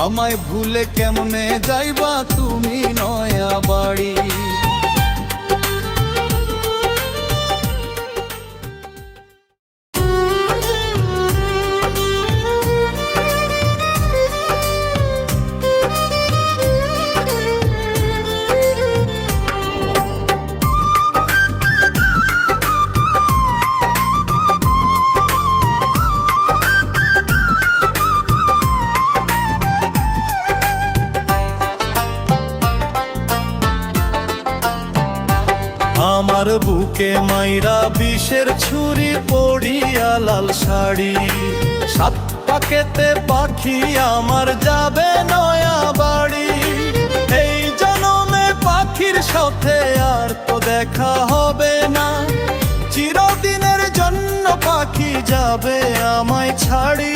আমায় ভুলে কেমনে যাইবা তুমি নয়া বাড়ি? আমার বুকে মাইরা বিষের ছুরি পড়িয়া লাল শাড়ি। সাত পাকেতে পাখি আমার যাবে নয়া বাড়ি। এই জনমে পাখির সাথে আর তো দেখা হবে না। চিরদিনের জন্য পাখি যাবে আমায় ছাড়ি।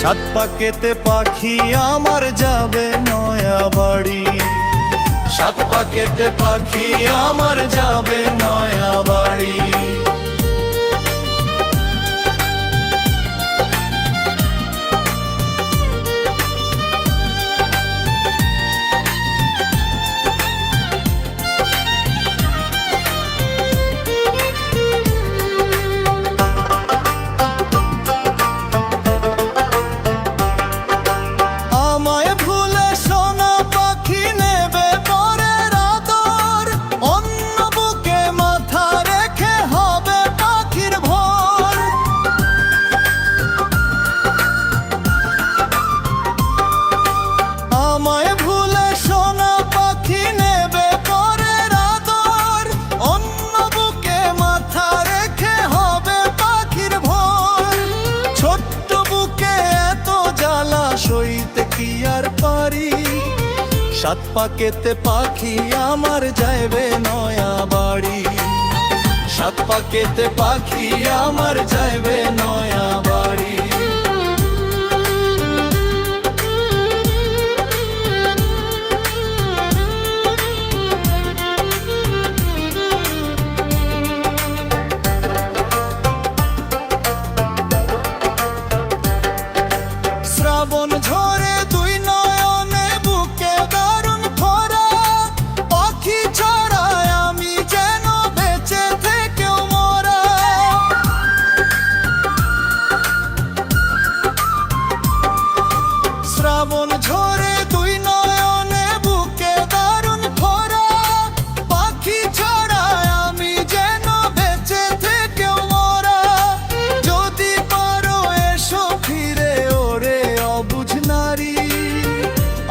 সাত পাকেতে পাখি আমার যাবে নয়া সাত পাকেতে পাখি আমার যাবে নয়া বাড়ি। সাত পাকেতে পাখি আমার যাইবে নয়া বাড়ি। সাত পাকেতে পাখি আমার যাইবে নয়া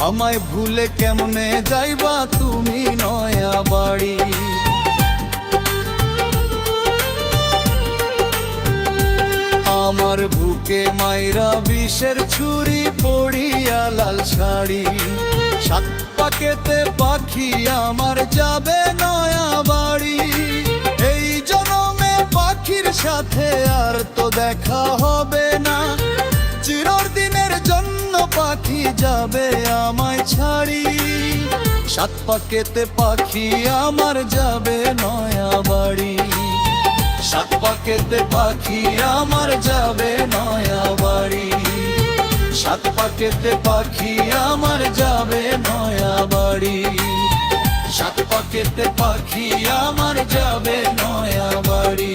আমায় ভুলে কেমনে যাইবা তুমি নয়া বাড়ি? আমার বুকে মাইরা বিষের ছুরি পড়িয়া লাল শাড়ি। সাত পাকেতে পাখি আমার যাবে নয়া বাড়ি। এই জনমে পাখির সাথে আর তো দেখা যাবে আমায় ছাড়ি। সাত পাকেতে পাখি আমার যাবে নয়া বাড়ি। সাত পাকেতে পাখি আমার যাবে নয়া বাড়ি। সাত পাকেতে পাখি আমার যাবে নয়া বাড়ি। সাত পাকেতে পাখি আমার যাবে নয়া বাড়ি।